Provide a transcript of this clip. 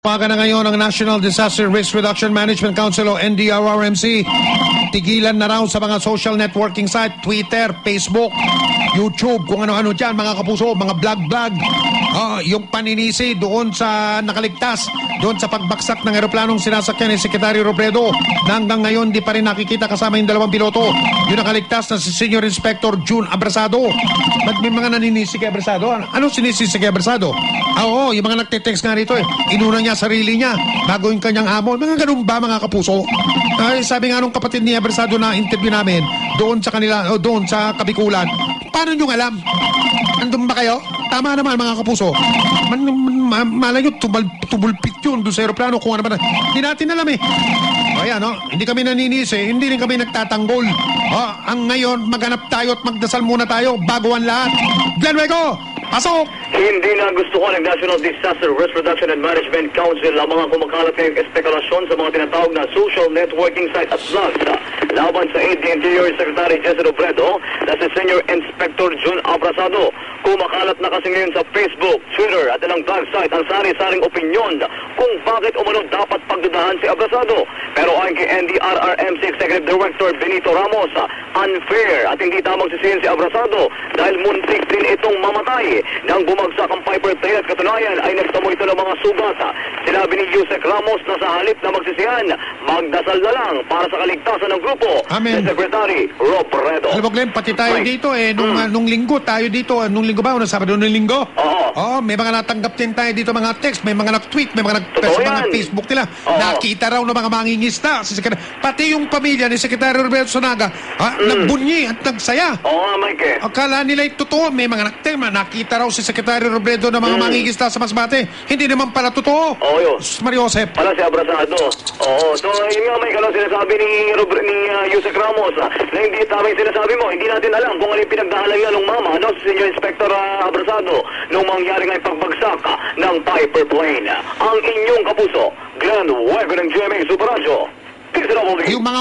Paga na ngayon ang National Disaster Risk Reduction Management Council o NDRRMC. Tigilan na raw sa mga social networking site, Twitter, Facebook, YouTube, kung ano-ano dyan, mga kapuso, mga vlog-vlog. Ah, yung paninisi doon sa nakaligtas, doon sa pagbaksak ng eroplanong sinasakyan ni Secretary Robredo na hanggang ngayon di pa rin nakikita kasama yung dalawang piloto. Yung nakaligtas na si Senior Inspector June Abrasado. Ba't may mga naninisi kay Abrasado? Ano- Anong sinisisi kay Abrasado? Ah, oo, yung mga nagte-text nga rito eh. Inuna niya sarili niya bago yung kanyang amo. Mga ganun ba mga kapuso? Ay, sabi nga nung kapatid ni Abrasado na interview namin doon sa kanila, o doon sa Kabikulan, paano nyo alam? Andun ba kayo? Tama naman mga kapuso. Man, ma, malay nyo, tubal, tubulpit yun doon sa aeroplano kung ano ba na. Hindi natin alam eh. O yan, no? hindi kami naninisi, hindi rin kami nagtatanggol. O, ang ngayon, maghanap tayo at magdasal muna tayo bago ang lahat. Glenn Wego, pasok! Hindi na gusto ko ng National Disaster Risk Reduction and Management Council ang mga kumakalat ngayong espekulasyon sa mga tinatawag na social networking site at blogs laban sa aid Interior Secretary Jesse Robredo na si Senior Inspector June Abrasado. Kumakalat na kasi ngayon sa Facebook, Twitter at ilang blog site ang sari-saring opinyon kung bakit umano dapat pagdudahan si Abrasado. Pero ayon kay NDRRMC Executive Director Benito Ramos, unfair at hindi tamang sisihin si Abrasado dahil muntik din itong mamatay nang bumagsak ang Piper at katunayan ay nagtamo ito ng mga sugat. Sinabi ni Yusek Ramos na sa halip na magsisihan, magdasal na lang para sa kaligtasan ng grupo Amen. ni Secretary Robredo. Alam mo Glenn, pati tayo Right. dito eh, nung, Mm. nung linggo, tayo dito, ah, nung linggo ba, o nung Sabado nung linggo? Oo. Oo, may mga natanggap din tayo dito mga text, may mga nag-tweet, may mga nag sa mga. Facebook nila. Oo. Nakita raw ng mga mangingista. Si Secretary, pati yung pamilya ni Secretary Roberto Sonaga, ha, Mm. nagbunyi at nagsaya. Oo nga, Mike. eh. Akala nila ay totoo. May mga nagtema. Nakita raw si Secretary Robredo ng mga Mm. mangingista sa Masbate. Hindi naman pala totoo. Oo, yun. Sus, Mariosep. Pala si Abrasado. Oo, so yun nga may kalong sinasabi ni, Robert, ni uh, Yusek Ramos ah, na hindi tama yung sinasabi mo. Hindi natin alam kung ano yung pinagdahalan ng mama, no? Si Senior Inspector uh, Abrasado nung mangyari yung pagbagsak ah, ng Piper plane. Ang inyong kapuso, Glenn Wego ng GMA Super Radio. Yung mga